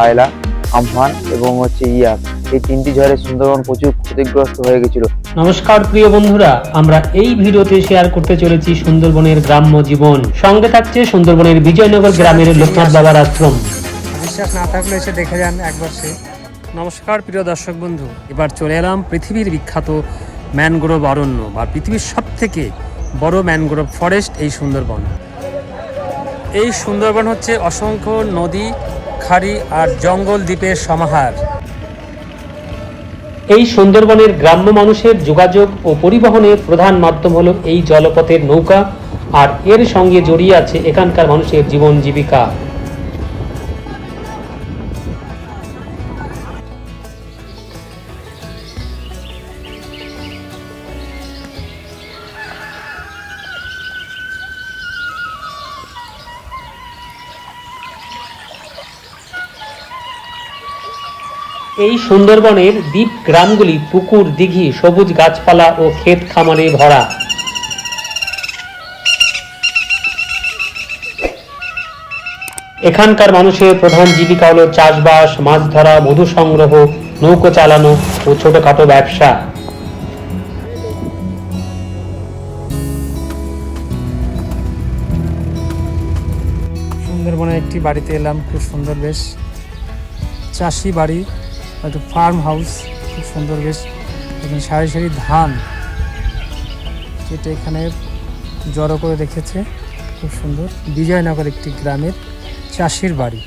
আয়লা Amphan এবং হচ্ছে ইয়াক এই তিনটি ঝড়ে সুন্দরবন প্রচুর ক্ষতিগ্রস্ত হয়ে গেছিল। নমস্কার প্রিয় বন্ধুরা আমরা এই ভিডিওতে শেয়ার করতে চলেছি সুন্দরবনের গ্রাম্য জীবন। সঙ্গে থাকছে সুন্দরবনের বিজয়নগর গ্রামের লোকনাথ বাবার আশ্রম। বিশ্বাস না থাকলে এসে দেখে যান একবার সে। নমস্কার প্রিয় দর্শক বন্ধু এবার চলে এলাম পৃথিবীর বিখ্যাত ম্যানগ্রোভ অরণ্য বা পৃথিবীর সব থেকে বড় ম্যানগ্রোভ ফরেস্ট এই সুন্দরবন। এই সুন্দরবন হচ্ছে অসংখ্য নদী খাড়ি আর জঙ্গল দ্বীপের সমাহার। এই সুন্দরবনের গ্রাম্য মানুষের যোগাযোগ ও পরিবহনের প্রধান মাধ্যম হলো এই জলপথের নৌকা, আর এর সঙ্গে জড়িয়ে আছে এখানকার মানুষের জীবন জীবিকা। এই সুন্দরবনের দ্বীপ গ্রামগুলি পুকুর, দিঘি, সবুজ গাছপালা ও ক্ষেত খামারে ভরা। এখানকার মানুষের প্রধান জীবিকা হলো চাষবাস, মাছ ধরা, মধু সংগ্রহ, নৌকো চালানো ও ছোটখাটো ব্যবসা। সুন্দরবনের একটি বাড়িতে এলাম, খুব সুন্দর বেশ। চাষি বাড়ি। একটু ফার্ম হাউস খুব সুন্দর বেশ। এখানে সারি সারি ধান, যেটা এখানে জড়ো করে রেখেছে, খুব সুন্দর। বিজয়নগর একটি গ্রামের চাষির বাড়ি।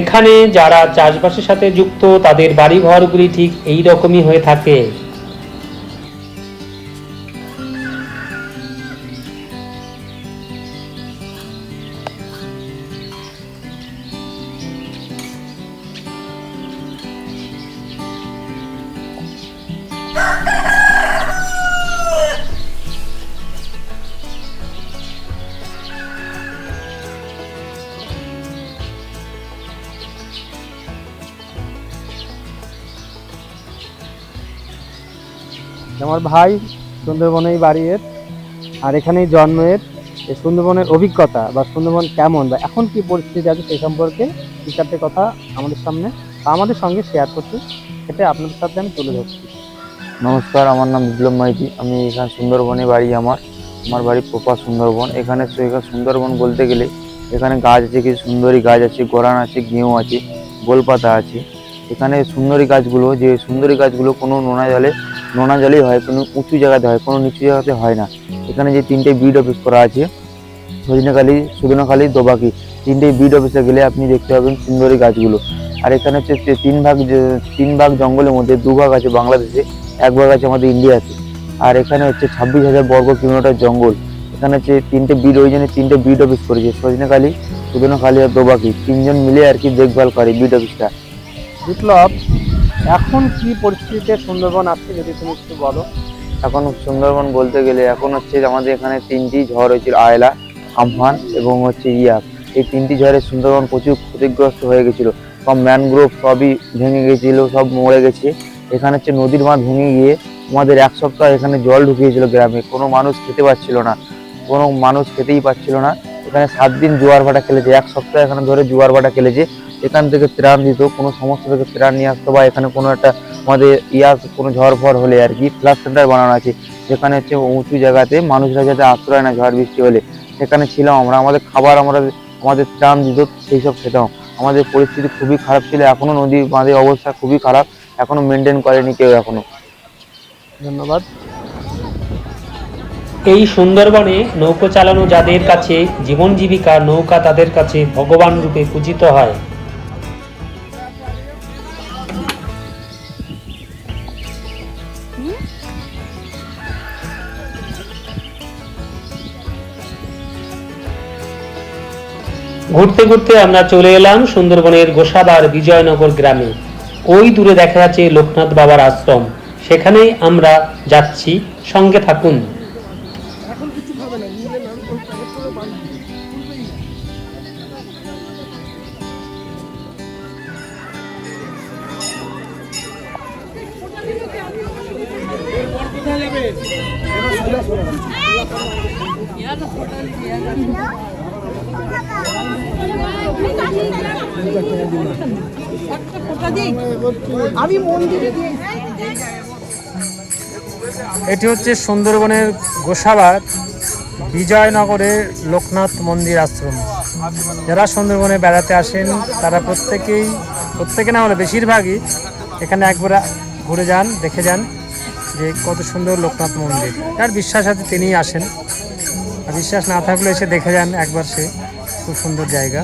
এখানে যারা চাষবাসের সাথে যুক্ত, তাদের বাড়িঘরগুলি ঠিক এই রকমই হয়ে থাকে। আমার ভাই সুন্দরবনেই বাড়ির আর এখানেই জন্মের এই সুন্দরবনের অভিজ্ঞতা বা সুন্দরবন কেমন বা এখন কি পরিস্থিতি আছে সেই সম্পর্কে দু কথা আমাদের সামনে আমাদের সঙ্গে শেয়ার করতে সেটা আপনাদের সাথে আমি তুলে ধরছি। নমস্কার, আমার নাম বিপ্লব মাইতি। আমি এখানে সুন্দরবনে বাড়ি আমার। আমার বাড়ি প্রপার সুন্দরবন। এখানে সুন্দরবন বলতে গেলে এখানে গাছ আছে, কিছু সুন্দরী গাছ আছে, গোরান আছে গেঁয়ু আছে, গোলপাতা আছে। এখানে সুন্দরী গাছগুলো, যে সুন্দরী গাছগুলো কোনো নোনা জলে নোনা জলেই হয়, কোনো উঁচু জায়গাতে হয়, কোনো নিচু জায়গাতে হয় না। এখানে যে তিনটে বিড অফিস করা আছে, সজনেখালি, সুদনাখালি, দোবাকি, তিনটে বিড অফিসে গেলে আপনি দেখতে পাবেন সুন্দরী গাছগুলো। আর এখানে হচ্ছে তিন ভাগ তিন ভাগ জঙ্গলের মধ্যে, দু ভাগ আছে বাংলাদেশে, এক ভাগ আছে আমাদের ইন্ডিয়াতে। আর এখানে হচ্ছে ছাব্বিশ হাজার বর্গ কিলোমিটার জঙ্গল। এখানে হচ্ছে তিনটে বিড ওই জন্য তিনটে বিড অফিস করেছে, সজনেখালি, সুদনাখালি আর দোবাকি। তিনজন মিলে আর কি দেখভাল করে বিড অফিসটা বিপ্লব এখন কি পরিস্থিতিতে সুন্দরবন আছে যদি তুমি একটু বলো? এখন সুন্দরবন বলতে গেলে এখন হচ্ছে আমাদের এখানে তিনটি ঝড় হয়েছিল, আয়লা, আমফান এবং হচ্ছে ইয়াক এই তিনটি ঝড়ে সুন্দরবন প্রচুর ক্ষতিগ্রস্ত হয়ে গেছিল। সব ম্যানগ্রোভ সবই ভেঙে গেছিল, সব মরে গেছে। এখানে হচ্ছে নদীর বাঁধ ভেঙে গিয়ে আমাদের এক সপ্তাহ এখানে জল ঢুকিয়েছিল গ্রামে। কোনো মানুষ খেতে পাচ্ছিল না, কোনো মানুষ খেতেই পাচ্ছিল না। এখানে সাত দিন জোয়ার ভাটা খেলেছে, এক সপ্তাহ এখানে ধরে জোয়ার ভাটা খেলেছে। এখান থেকে ত্রাণ দিত, কোনো সমস্যা থেকে ত্রাণ নিয়ে আসতো বা এখানে কোনো একটা আমাদের ইয়াস, কোনো ঝড় ফড় হলে আর কি ফ্লাড সেন্টার বানানো আছে। যেখানে হচ্ছে উঁচু জায়গাতে মানুষরা যাতে আশ্রয় না ঝড় বৃষ্টি হলে। সেখানে ছিলাম আমরা, আমাদের খাবার আমরা আমাদের ত্রাণ দিত সেই সব খেতাম। আমাদের পরিস্থিতি খুবই খারাপ ছিল এখনও নদী বাঁধের অবস্থা খুবই খারাপ এখনও মেনটেন করেনি কেউ এখনও ধন্যবাদ। এই সুন্দরবনে নৌকো চালানো যাদের কাছে জীবন জীবিকা, নৌকা তাদের কাছে ভগবান রূপে পূজিত হয়। ঘুরতে ঘুরতে আমরা চলে এলাম সুন্দরবনের গোসাবার বিজয়নগর গ্রামে। ওই দূরে দেখা যাচ্ছে লোকনাথ বাবার আশ্রম। সেখানেই আমরা যাচ্ছি। সঙ্গে থাকুন। এটি হচ্ছে সুন্দরবনের গোসাবার বিজয়নগরের লোকনাথ মন্দির আশ্রম। যারা সুন্দরবনে বেড়াতে আসেন, তারা প্রত্যেকেই, প্রত্যেকে না হলে বেশিরভাগই এখানে একবার ঘুরে যান, দেখে যান যে কত সুন্দর লোকনাথ মন্দির। যার বিশ্বাস আছে তিনিই আসেন। বিশ্বাস না থাকলে এসে দেখে যান একবার সে। খুব সুন্দর জায়গা।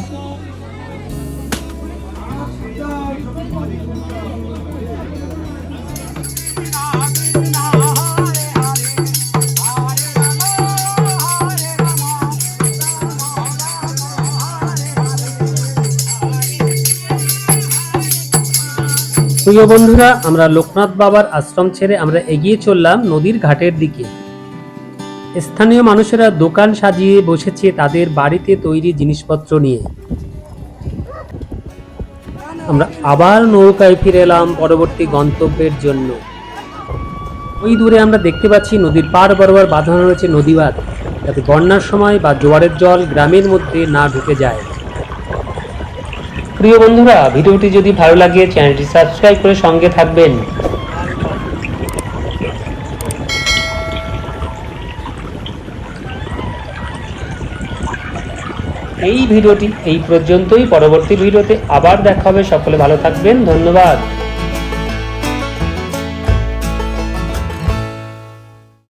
প্রিয় বন্ধুরা, আমরা লোকনাথ বাবার আশ্রম ছেড়ে আমরা এগিয়ে চললাম নদীর ঘাটের দিকে। স্থানীয় মানুষেরা দোকান সাজিয়ে বসেছে তাদের বাড়িতে তৈরি জিনিসপত্র নিয়ে। আমরা আবার নৌকায় ফিরে এলাম পরবর্তী গন্তব্যের জন্য। ওই দূরে আমরা দেখতে পাচ্ছি নদীর পার বরাবর বাঁধানো রয়েছে নদীবাঁধ। যাতে বন্যার সময় বা জোয়ারের জল গ্রামের মধ্যে না ঢুকে যায়। প্রিয় বন্ধুরা, ভিডিওটি যদি ভালো লাগে, চ্যানেলটি সাবস্ক্রাইব করে সঙ্গে থাকবেন। এই ভিডিওটি এই পর্যন্তই। পরবর্তী ভিডিওতে আবার দেখা হবে। সকলে ভালো থাকবেন। ধন্যবাদ।